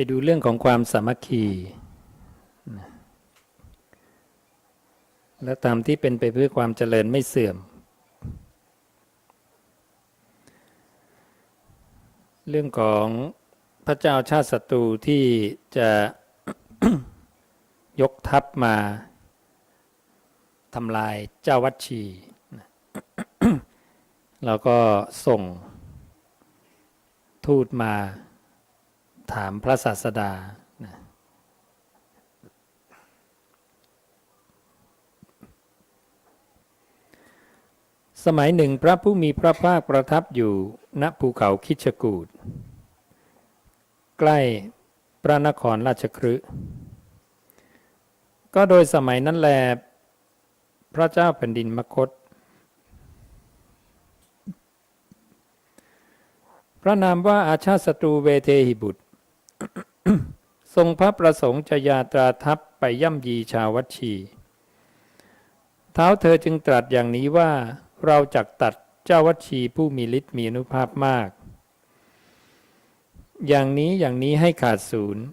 ไปดูเรื่องของความสามัคคี และตามที่เป็นไปเพื่อความเจริญไม่เสื่อม เรื่องของพระเจ้าชาติศัตรูที่จะยกทัพมาทำลายเจ้าวัดชี แล้วก็ส่งทูตมา ถามพระศาสดา สมัยหนึ่งพระผู้มีพระภาคประทับอยู่ณภูเขาคิชกูดใกล้พระนครราชคฤห์ก็โดยสมัยนั้นแล พระเจ้าแผ่นดินมคต พระนามว่าอาชาติศัตรูเวเทหิบุตร ทรงพระประสงค์จะยาตราทัพไปย่ำยีชาววัชี เท้าเธอจึงตรัสอย่างนี้ว่าเราจักตัดเจ้าวัชีผู้มีฤทธิ์มีอนุภาพมาก อย่างนี้อย่างนี้ให้ขาดศูนย์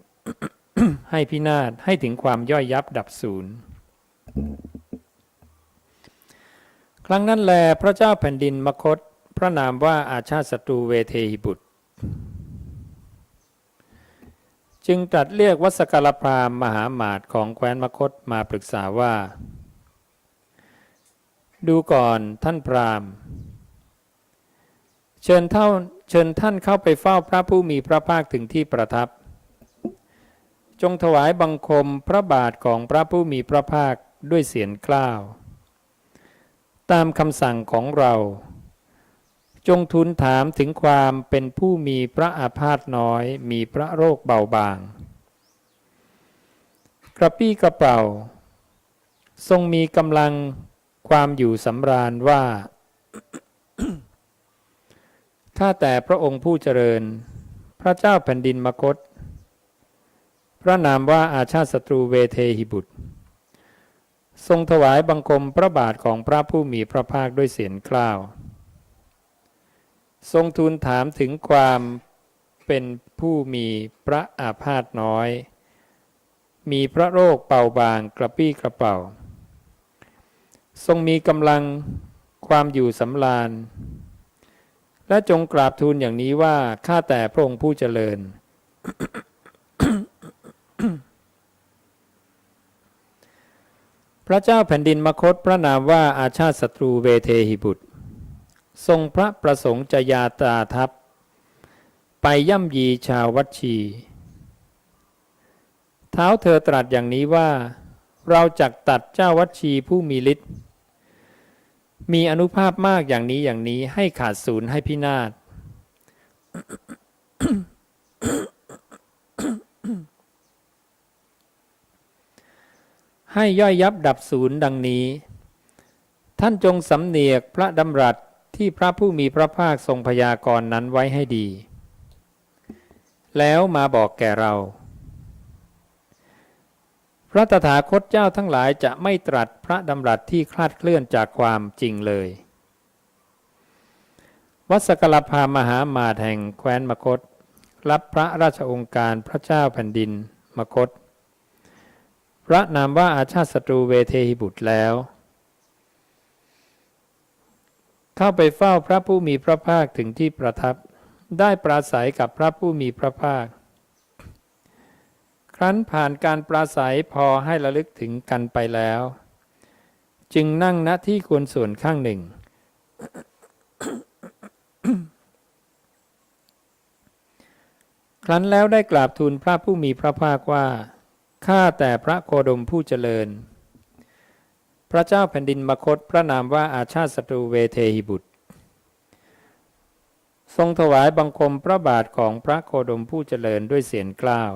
ให้พินาศให้ถึงความย่อยยับดับศูนย์ครั้งนั้นแลพระเจ้าแผ่นดินมคต พระนามว่าอาชาติศัตรูเวเทหิบุตร จึงตรัสเรียกวัสกลพรามมหาหมาดของแคว้นมคตมาปรึกษาว่า ดูก่อนท่านพราหมณ์เชิญเท่าเชิญท่านเข้าไปเฝ้าพระผู้มีพระภาคถึงที่ประทับ จงถวายบังคมพระบาทของพระผู้มีพระภาคด้วยเสียงกล้าว ตามคำสั่งของเรา จงทูลถามถึงความเป็นผู้มีพระอาพาธน้อย มีพระโรคเบาบาง กระปี้กระเป๋า ทรงมีกำลังความอยู่สำราญว่า ถ้าแต่พระองค์ผู้เจริญ พระเจ้าแผ่นดินมคต พระนามว่าอาชาติศัตรูเวเทหิบุตร ทรงถวายบังคมพระบาทของพระผู้มีพระภาคด้วยเสียงกล้าว ทรงทูลถามถึงความเป็นผู้มีพระอาพาธน้อย มีพระโรคเป่าบางกระปี้กระเป๋าทรงมีกำลังความอยู่สำราญ และจงกราบทูลอย่างนี้ว่า ข้าแต่พระองค์ผู้เจริญ พระเจ้าแผ่นดินมคตพระนามว่าอาชาติศัตรูเวเทหิบุตร ทรงพระประสงค์จะยาตราทัพ ไปย่ำยีชาววัชี เท้าเธอตรัสอย่างนี้ว่า เราจักตัดเจ้าวัชีผู้มีฤทธิ์มีอนุภาพมากอย่างนี้อย่างนี้ให้ขาดศูนย์ให้พินาศให้ย่อยยับดับศูนย์ดังนี้ ท่านจงสำเนียกพระดำรัส ที่พระผู้มีพระภาคทรงพยากรณ์นั้นไว้ให้ดี แล้วมาบอกแก่เรา พระตถาคตเจ้าทั้งหลายจะไม่ตรัสพระดำรัสที่คลาดเคลื่อนจากความจริงเลย วัสกลพามหามาแห่งแคว้นมคต รับพระราชองค์การพระเจ้าแผ่นดินมคต พระนามว่าอาชาติศัตรูเวเทหิบุตรแล้ว เข้าไปเฝ้าพระผู้มีพระภาคถึงที่ประทับ ได้ปราศัยกับพระผู้มีพระภาค ครั้นผ่านการปราศัยพอให้ระลึกถึงกันไปแล้ว จึงนั่งณที่ควรส่วนข้างหนึ่ง ครั้นแล้วได้กราบทูลพระผู้มีพระภาคว่า ข้าแต่พระโคดมผู้เจริญ พระเจ้าแผ่นดินมคตพระนามว่าอาชาติศัตรูเวเทหิบุตร ทรงถวายบังคมพระบาทของพระโคดมผู้เจริญด้วยเสียงกล้าว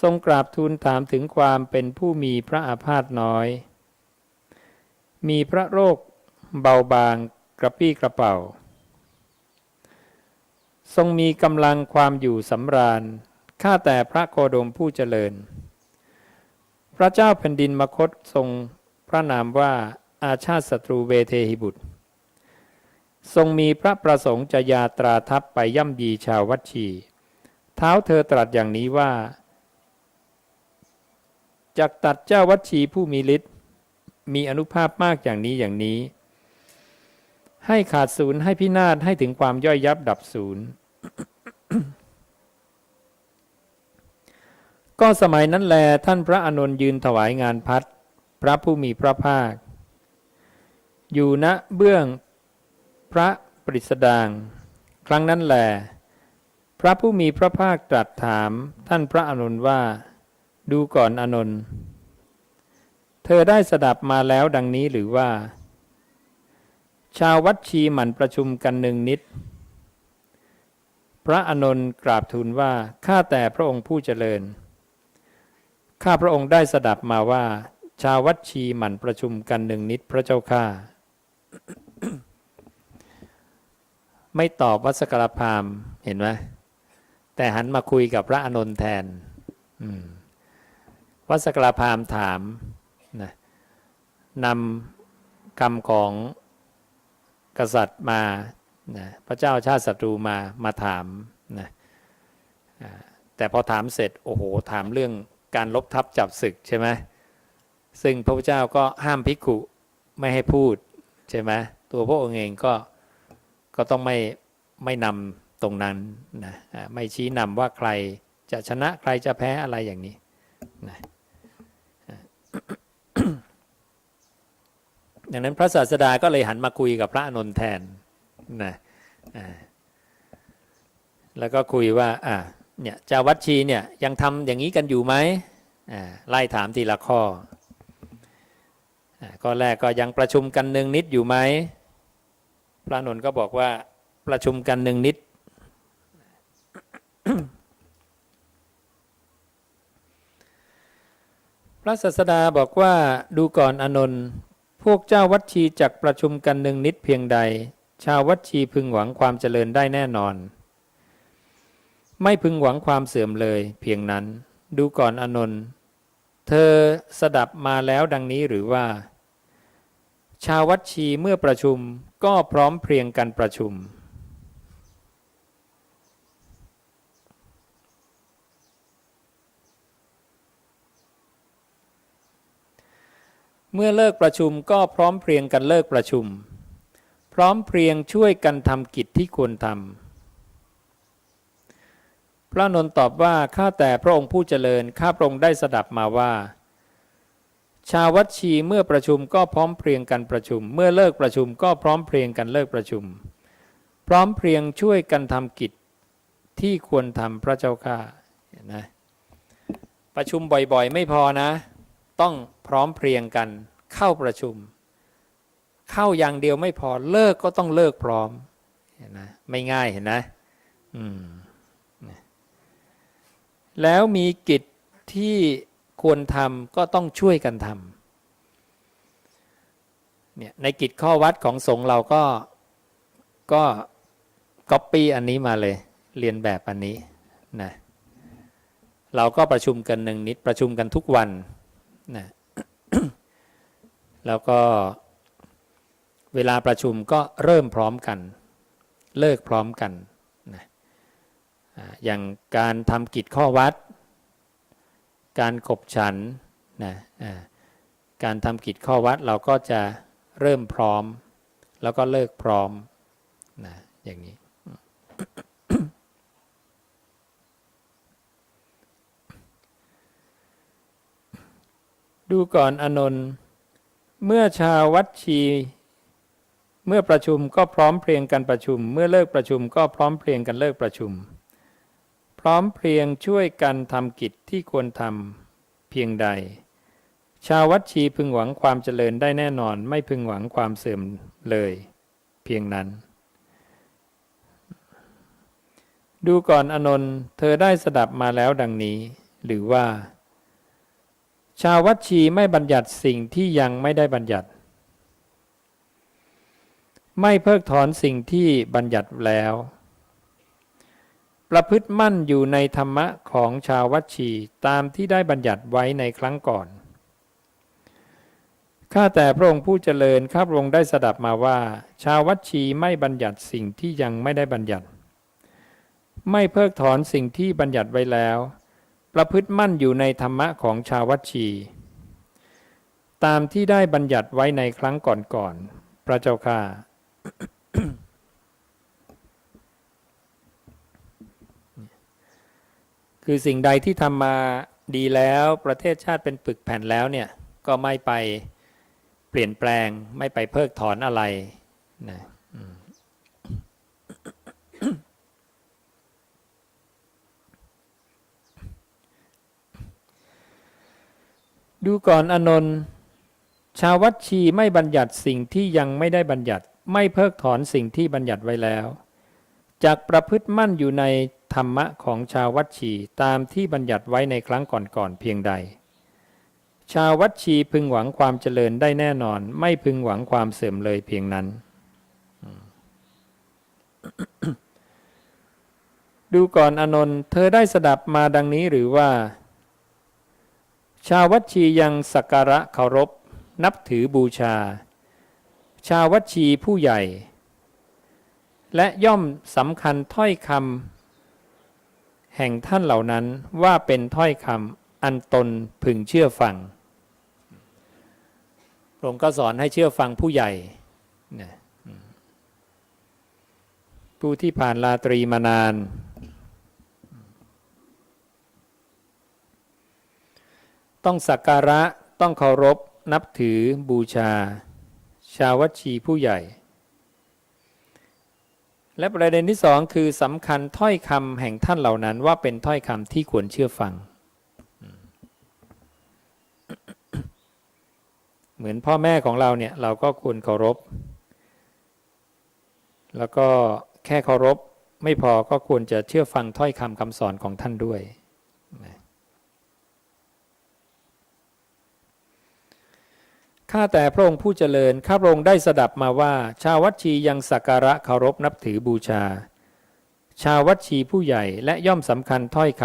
ทรงกราบทูลถามถึงความเป็นผู้มีพระอาพาธน้อย มีพระโรคเบาบางกระปี้กระเป๋า ทรงมีกำลังความอยู่สำราญ ข้าแต่พระโคดมผู้เจริญ พระเจ้าแผ่นดินมคตทรง พระนามว่าอาชาติศัตรูเวเทหิบุตร ทรงมีพระประสงค์จะยาตราทัพไปย่ำยีชาววัชี เท้าเธอตรัสอย่างนี้ว่าจากตัดเจ้าวัชีผู้มีฤทธิ์มีอนุภาพมากอย่างนี้อย่างนี้ ให้ขาดศูนย์ให้พินาศให้ถึงความย่อยยับดับศูนย์ก็สมัยนั้นแลท่านพระอานนท์ยืนถวายงานพัด พระผู้มีพระภาค อยู่ณเบื้องพระปริสดาง ครั้งนั้นแหลพระผู้มีพระภาคตรัสถามท่านพระอานนว่า ดูก่อนอานนเธอได้สดับมาแล้วดังนี้หรือว่า ชาววัดชีหมั่นประชุมกันหนึ่งนิด พระอานนกราบทูลว่า ข้าแต่พระองค์ผู้เจริญ ข้าพระองค์ได้สดับมาว่า ชาววัดชีหมั่นประชุมกันหนึ่งนิดพระเจ้าข้าไม่ตอบวัสกรพามเห็นไหมแต่หันมาคุยกับพระอานนท์แทนวัสกรพามถามนะนำคำของกษัตริย์มานะพระเจ้าชาติศัตรูมามาถามนะแต่พอถามเสร็จ โอ้โห ถามเรื่องการลบทับจับศึกใช่ไหม ซึ่งพระพุทธเจ้าก็ห้ามภิกขุไม่ให้พูดใช่ไหมตัวพระองค์เองก็ก็ต้องไม่ไม่นำตรงนั้นนะไม่ชี้นำว่าใครจะชนะใครจะแพ้อะไรอย่างนี้นะดังนั้นพระศาสดาก็เลยหันมาคุยกับพระอานนแทนนะแล้วก็คุยว่าอ่าเนี่ยเจ้าวัดชีเนี่ยยังทำอย่างนี้กันอยู่ไหมไล่ถามทีละข้อ ข้อแรกก็ยังประชุมกันหนึ่งนิดอยู่ไหมพระนนท์ก็บอกว่าประชุมกันหนึ่งนิด พระศาสดาบอกว่าดูก่อนอนนท์พวกเจ้าวัดชีจักประชุมกันหนึ่งนิดเพียงใด ชาววัดชีพึงหวังความเจริญได้แน่นอน ไม่พึงหวังความเสื่อมเลยเพียงนั้น ดูก่อนอนนท์เธอสดับมาแล้วดังนี้หรือว่า ชาววัดชีเมื่อประชุมก็พร้อมเพรียงกันประชุม เมื่อเลิกประชุมก็พร้อมเพรียงกันเลิกประชุม พร้อมเพรียงช่วยกันทำกิจที่ควรทำพระนนท์ตอบว่าข้าแต่พระองค์ผู้เจริญข้าพระองค์ได้สดับมาว่า ชาววัดชีเมื่อประชุมก็พร้อมเพรียงกันประชุม เมื่อเลิกประชุมก็พร้อมเพรียงกันเลิกประชุม พร้อมเพรียงช่วยกันทำกิจที่ควรทำพระเจ้าข้าเห็นไหมประชุมบ่อยๆ ไม่พอนะ ต้องพร้อมเพรียงกันเข้าประชุม เข้าอย่างเดียวไม่พอเลิกก็ต้องเลิกพร้อมเห็นนะไม่ง่ายเห็นนะอืมแล้วมีกิจที่ ควรทำก็ต้องช่วยกันทำเนี่ยในกิจข้อวัดของสงฆ์เราก็ก็ก๊อปปี้อันนี้มาเลย เรียนแบบอันนี้นะเราก็ประชุมกันหนึ่งนิดประชุมกันทุกวันนะแล้วก็เวลาประชุมก็เริ่มพร้อมกัน เลิกพร้อมกันนะอย่างการทำกิจข้อวัด การขบฉันนะการทำกิจข้อวัดเราก็จะเริ่มพร้อม แล้วก็เลิกพร้อมนะอย่างนี้ ดูก่อนอนนท์เมื่อชาววัดชีเมื่อประชุมก็พร้อมเพรียงกันประชุม เมื่อเลิกประชุมก็พร้อมเพรียงกันเลิกประชุม ร้อมเพรียงช่วยกันทำกิจที่ควรทำเพียงใด ชาววัดชีพึงหวังความเจริญได้แน่นอนไม่พึงหวังความเสื่อมเลย เพียงนั้น ดูก่อนอนนท์เธอได้สดับมาแล้วดังนี้ หรือว่า ชาววัดชีไม่บัญญัติสิ่งที่ยังไม่ได้บัญญัติ ไม่เพิกถอนสิ่งที่บัญญัติแล้ว ประพฤติมั่นอยู่ในธรรมะของชาววัชีตามที่ได้บัญญัติไว้ในครั้งก่อน ข้าแต่พระองค์ผู้เจริญข้าพระองค์ได้สดับมาว่า ชาววัชีไม่บัญญัติสิ่งที่ยังไม่ได้บัญญัติ ไม่เพิกถอนสิ่งที่บัญญัติไว้แล้ว ประพฤติมั่นอยู่ในธรรมะของชาววัชีตามที่ได้บัญญัติไว้ในครั้งก่อนๆพระเจ้าค่า คือสิ่งใดที่ทำมาดีแล้วประเทศชาติเป็นปึกแผ่นแล้วเนี่ยก็ไม่ไปเปลี่ยนแปลงไม่ไปเพิกถอนอะไรนะดูก่อนอนนท์ชาววัดชีไม่บัญญัติสิ่งที่ยังไม่ได้บัญญัติ ไม่เพิกถอนสิ่งที่บัญญัติไว้แล้ว จากประพฤติมั่นอยู่ใน ธรรมะของชาววัดชีตามที่บัญญัติไว้ในครั้งก่อนๆเพียงใด ชาววัดชีพึงหวังความเจริญได้แน่นอน ไม่พึงหวังความเสื่อมเลยเพียงนั้น ดูก่อนอนนท์เธอได้สดับมาดังนี้หรือว่า ชาววัดชียังสักการะเคารพ นับถือบูชา ชาววัดชีผู้ใหญ่ และย่อมสำคัญถ้อยคำ แห่งท่านเหล่านั้นว่าเป็นถ้อยคำอันตนพึงเชื่อฟังพระองค์ก็สอนให้เชื่อฟังผู้ใหญ่นะผู้ที่ผ่านลาตรีมานาน ต้องสักการะต้องเคารพนับถือบูชา ชาววัชีผู้ใหญ่ และประเด็นที่สองคือสำคัญถ้อยคำแห่งท่านเหล่านั้น ว่าเป็นถ้อยคำที่ควรเชื่อฟัง เหมือนพ่อแม่ของเราเนี่ยเราก็ควรเคารพ แล้วก็แค่เคารพไม่พอก็ควรจะเชื่อฟังถ้อยคำคำสอนของท่านด้วย ข้าแต่พระองค์ผู้เจริญ ข้าพระองค์ได้สดับมาว่า ชาววัดชียังสักการะเคารพนับถือบูชา ชาววัดชีผู้ใหญ่และย่อมสำคัญถ้อยค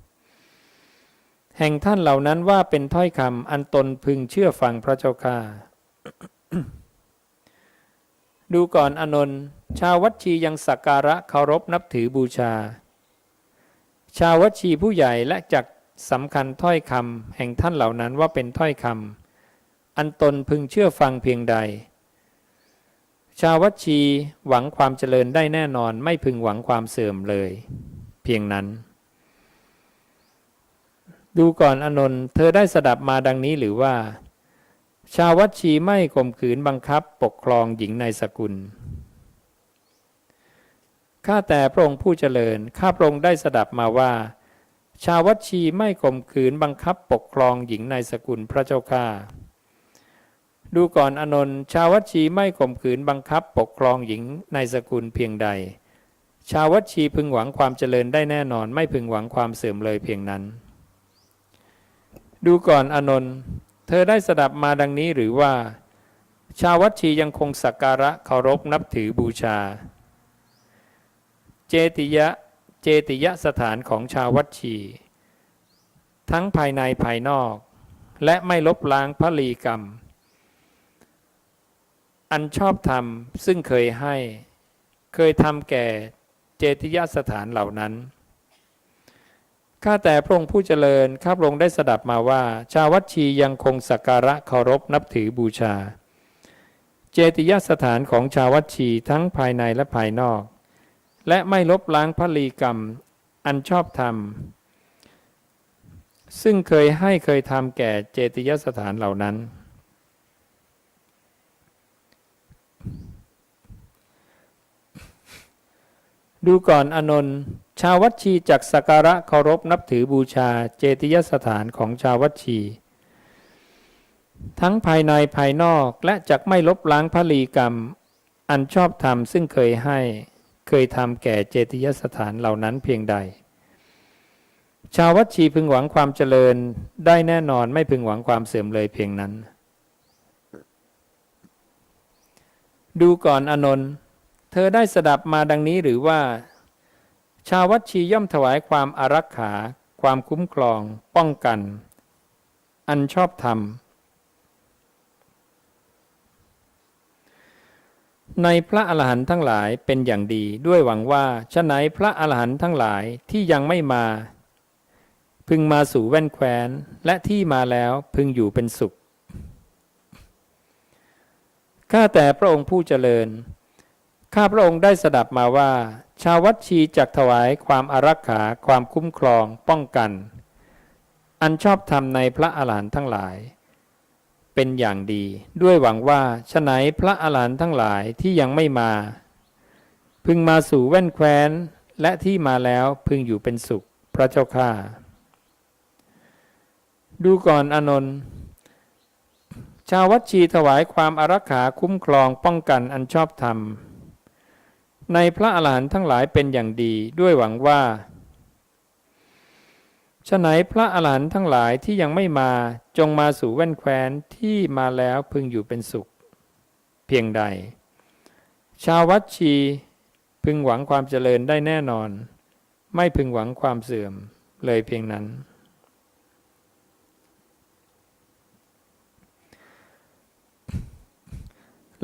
ำแห่งท่านเหล่านั้นว่าเป็นถ้อยคำอันตนพึงเชื่อฟังพระเจ้าค่าดูก่อนอนนท์ชาววัดชียังสักการะเคารพนับถือบูชา ชาววัดชีผู้ใหญ่และจักสำคัญถ้อยคำแห่งท่านเหล่านั้นว่าเป็นถ้อยคำ อันตนพึงเชื่อฟังเพียงใด ชาววัชีหวังความเจริญได้แน่นอนไม่พึงหวังความเสื่อมเลย เพียงนั้น ดูก่อนอนนท์เธอได้สดับมาดังนี้หรือว่า ชาววัชีไม่ข่มขืนบังคับปกครองหญิงในสกุลข้าแต่พระองค์ผู้เจริญ ข้าพระองค์ได้สดับมาว่า ชาววัชีไม่ข่มขืนบังคับปกครองหญิงในสกุลพระเจ้าข้า ดูก่อนอนนท์ชาววัชีไม่ข่มขืนบังคับปกครองหญิงในสกุลเพียงใด ชาววัชีพึงหวังความเจริญได้แน่นอน ไม่พึงหวังความเสื่อมเลยเพียงนั้น ดูก่อนอนนท์เธอได้สดับมาดังนี้หรือว่า ชาววัชียังคงสักการะเคารพนับถือบูชา เจติยะเจติยสถานของชาววัชี ทั้งภายในภายนอก และไม่ลบล้างพระลีกรรม อันชอบธรรมซึ่งเคยให้ เคยทำแก่เจติยสถานเหล่านั้น ข้าแต่พระองค์ผู้เจริญ ข้าพระองค์ได้สดับมาว่า ชาววัดชียังคงสักการะเคารพนับถือบูชา เจติยสถานของชาววัดชีทั้งภายในและภายนอก และไม่ลบล้างพระลีกรรม อันชอบธรรม ซึ่งเคยให้เคยทำแก่เจติยสถานเหล่านั้น ดูก่อนอนนท์ชาววัชีจักสักการะเคารพนับถือบูชาเจติยสถานของชาววัชี ทั้งภายในภายนอกและจักไม่ลบล้างพลีกรรม อันชอบธรรมซึ่งเคยให้เคยทำแก่เจติยสถานเหล่านั้นเพียงใด ชาววัชีพึงหวังความเจริญได้แน่นอนไม่พึงหวังความเสื่อมเลยเพียงนั้น ดูก่อนอนนท์ เธอได้สดับมาดังนี้หรือว่า ชาววัชีย่อมถวายความอารักขา ความคุ้มครอง ป้องกัน อันชอบธรรม ในพระอรหันต์ทั้งหลายเป็นอย่างดีด้วยหวังว่าฉะไหนพระอรหันต์ทั้งหลายที่ยังไม่มา พึงมาสู่แว่นแคว้น และที่มาแล้วพึงอยู่เป็นสุขข้าแต่พระองค์ผู้เจริญ ข้าพระองค์ได้สดับมาว่า ชาววัดชีจักถวายความอารักขา ความคุ้มครอง ป้องกัน อันชอบธรรมในพระอรหันต์ทั้งหลาย เป็นอย่างดี ด้วยหวังว่าฉะไหนพระอรหันต์ทั้งหลายที่ยังไม่มา พึงมาสู่แว่นแคว้น และที่มาแล้วพึงอยู่เป็นสุข พระเจ้าข้าดูก่อนอนนท์ชาววัดชีถวายความอารักขาคุ้มครองป้องกันอันชอบธรรม ในพระอรหันต์ทั้งหลายเป็นอย่างดีด้วยหวังว่าฉะไหนพระอรหันต์ทั้งหลายที่ยังไม่มาจงมาสู่แว่นแคว้นที่มาแล้วพึงอยู่เป็นสุข เพียงใด ชาววัดชีพึงหวังความเจริญได้แน่นอน ไม่พึงหวังความเสื่อมเลยเพียงนั้น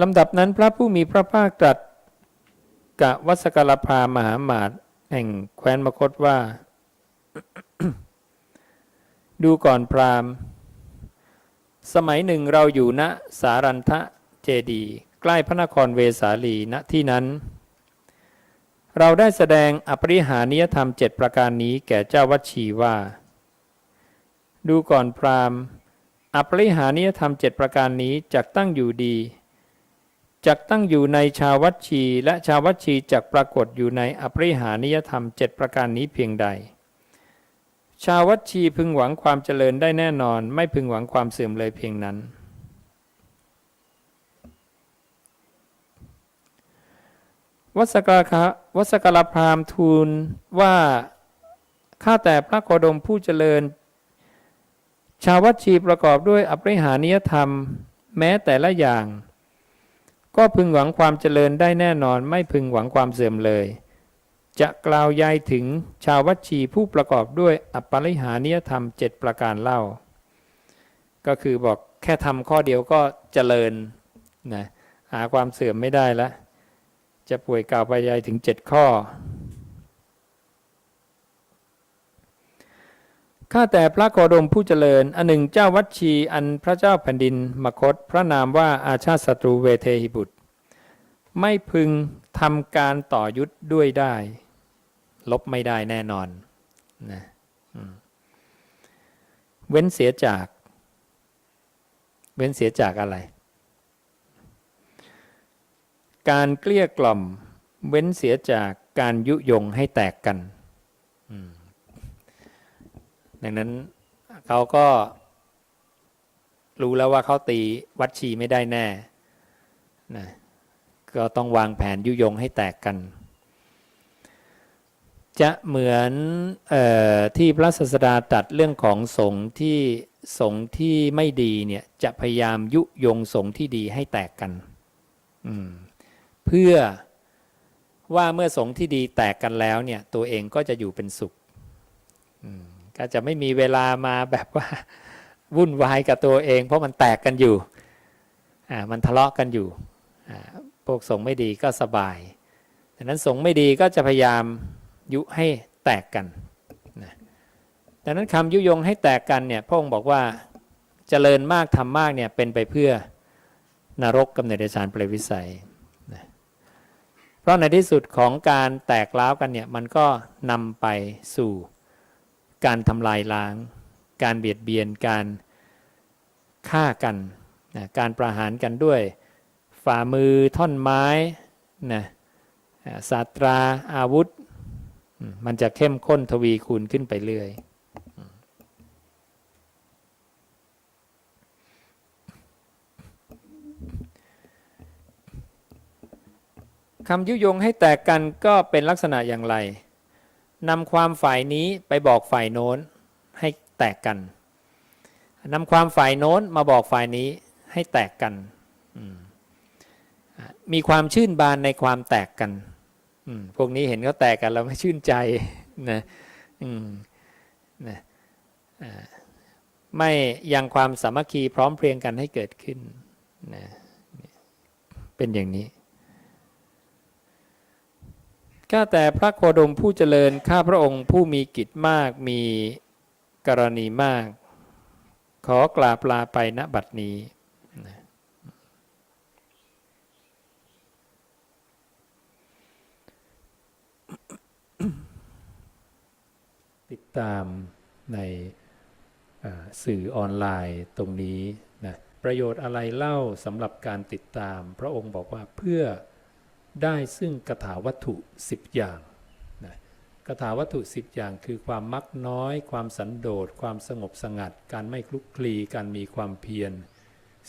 ลำดับนั้นพระผู้มีพระภาคตรัส กะวัสกลพามหาหมาตแห่งแคว้นมคตว่า ดูก่อนพราหมณ์ สมัยหนึ่งเราอยู่ณสารันทะเจดีใกล้พระนครเวสาลีณที่นั้น เราได้แสดงอปริหานิยธรรมเจ็ดประการนี้แก่เจ้าวัชีว่า ดูก่อนพราหมณ์อปริหานิยธรรมเจ็ดประการนี้จักตั้งอยู่ดี จักตั้งอยู่ในชาววัดชี และชาววัดชีจักปรากฏอยู่ในอปริหานิยธรรมเจ็ดประการนี้เพียงใด ชาววัดชีพึงหวังความเจริญได้แน่นอน ไม่พึงหวังความเสื่อมเลยเพียงนั้น วัสกาคะวัสกลพราหมณ์ทูลว่าข้าแต่พระโคดมผู้เจริญ ชาววัดชีประกอบด้วยอปริหานิยธรรม แม้แต่ละอย่าง ก็พึงหวังความเจริญได้แน่นอนไม่พึงหวังความเสื่อมเลย จะกล่าวยายถึงชาววัชีผู้ประกอบด้วยอปริหานิยธรรมเจ็ดประการเล่า ก็คือบอกแค่ทำข้อเดียวก็เจริญนะหาความเสื่อมไม่ได้แล้วจะป่วยกล่าวไปยายถึงเจ็ดข้อ ข้าแต่พระโคดมผู้เจริญ อันหนึ่งเจ้าวัดชี อันพระเจ้าแผ่นดินมคต พระนามว่าอาชาติศัตรูเวเทหิบุตร ไม่พึงทำการต่อยุทธด้วยได้ ลบไม่ได้แน่นอนนะเว้นเสียจาก เว้นเสียจากอะไร การเกลี้ยกล่อม เว้นเสียจากการยุยงให้แตกกัน อืม ดังนั้นเขาก็รู้แล้วว่าเขาตีวัดชีไม่ได้แน่นะก็ต้องวางแผนยุยงให้แตกกัน จะเหมือนออที่พระศาสดาตัดเรื่องของสงฆ์ที่สงฆ์ที่ไม่ดีเนี่ยจะพยายามยุยงสงฆ์ที่ดีให้แตกกันเพื่อว่าเมื่อสงฆ์ที่ดีแตกกันแล้วเนี่ยตัวเองก็จะอยู่เป็นสุข ก็จะไม่มีเวลามาแบบว่าวุ่นวายกับตัวเอง เพราะมันแตกกันอยู่อ่ามันทะเลาะกันอยู่อ่าพวกสงฆ์ไม่ดีก็สบายดังนั้นสงฆ์ไม่ดีก็จะพยายามยุให้แตกกันนะดังนั้นคำยุยงให้แตกกันเนี่ยพระองค์บอกว่าเจริญมากทำมากเนี่ยเป็นไปเพื่อนรกกำเนิดเดชานเปรตวิสัยนะเพราะในที่สุดของการแตกล้าวกันเนี่ยมันก็นำไปสู่ การทำลายล้าง การเบียดเบียนการฆ่ากันนะการประหารกันด้วย ฝ่ามือท่อนไม้นะอาศาสตราอาวุธ มันจะเข้มข้นทวีคูณขึ้นไปเรื่อย คำยุยงให้แตกกันก็เป็นลักษณะอย่างไร นำความฝ่ายนี้ไปบอกฝ่ายโน้นให้แตกกันนำความฝ่ายโน้นมาบอกฝ่ายนี้ให้แตกกัน มีความชื่นบานในความแตกกัน พวกนี้เห็นเขาแตกกันเราไม่ชื่นใจนะนะไม่ยังความสามัคคีพร้อมเพรียงกันให้เกิดขึ้นนะเป็นอย่างนี้ ข้าแต่พระโคดมผู้เจริญข้าพระองค์ผู้มีกิจมากมีกรณีมาก ขอกราบลาไปณบัดนี้ติดตามในสื่อออนไลน์ตรงนี้นะประโยชน์อะไรเล่าสำหรับการติดตาม พระองค์บอกว่าเพื่อ ได้ซึ่งกถาวัตถุ 10 อย่างนะกถาวัตถุ 10 อย่างคือความมักน้อย ความสันโดษ ความสงบสงัด การไม่คลุกคลี การมีความเพียร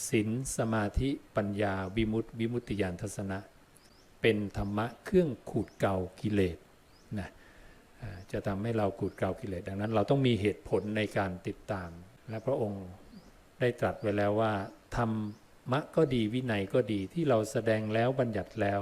ศีลสมาธิปัญญา วิมุตติ วิมุตติญาณทัศนะ เป็นธรรมะเครื่องขูดเกากิเลสนะจะทำให้เราขูดเกากิเลสดังนั้น เราต้องมีเหตุผลในการติดตาม และพระองค์ได้ตรัสไว้แล้วว่าธรรมะก็ดีวินัยก็ดีที่เราแสดงแล้วบัญญัติแล้ว